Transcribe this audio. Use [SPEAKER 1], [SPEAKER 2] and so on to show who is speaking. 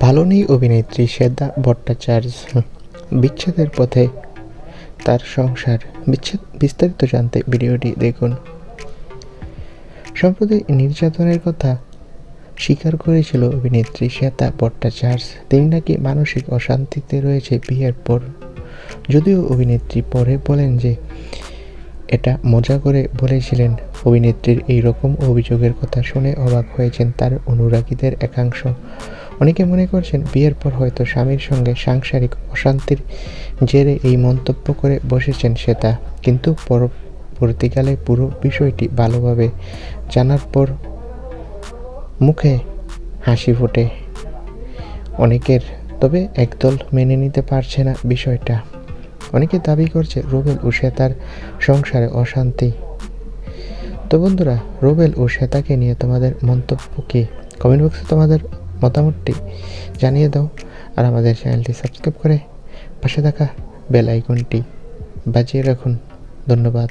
[SPEAKER 1] ভালো নেই অভিনেত্রী শ্বেতা ভট্টাচার্য। বিচ্ছেদের পথে তার সংসার। বিচ্ছেদ বিস্তারিত জানতে ভিডিওটি দেখুন। সম্প্রতি নির্যাতনের কথা স্বীকার করেছিল অভিনেত্রী শ্বেতা ভট্টাচার্য। তিনি নাকি মানসিক অশান্তিতে রয়েছে বিয়ের পর। যদিও অভিনেত্রী পরে বলেন যে, এটা মজা করে বলেছিলেন। অভিনেত্রীর এই রকম অভিযোগের কথা শুনে অবাক হয়েছেন তার অনুরাগীদের একাংশ। অনেকে মনে করছেন বিয়ের পর হয়তো স্বামীর সঙ্গে সাংসারিক অশান্তির জেরে এই মন্তব্য করে বসেছেন শ্বেতা। কিন্তু পরবর্তীকালে পুরো বিষয়টি ভালোভাবে জানার পর মুখে হাসি ফোটে অনেকের। তবে একদল মেনে নিতে পারছে না বিষয়টা। অনেকে দাবি করছে রুবেল ও শ্বেতার সংসারে অশান্তি। তো বন্ধুরা, রুবেল ও শ্বেতাকে নিয়ে তোমাদের মন্তব্য কী? কমেন্ট বক্সে তোমাদের মতামতটি জানিয়ে দাও আর আমাদের চ্যানেলটি সাবস্ক্রাইব করে পাশে থাকা বেল আইকনটি বাজিয়ে রাখুন। ধন্যবাদ।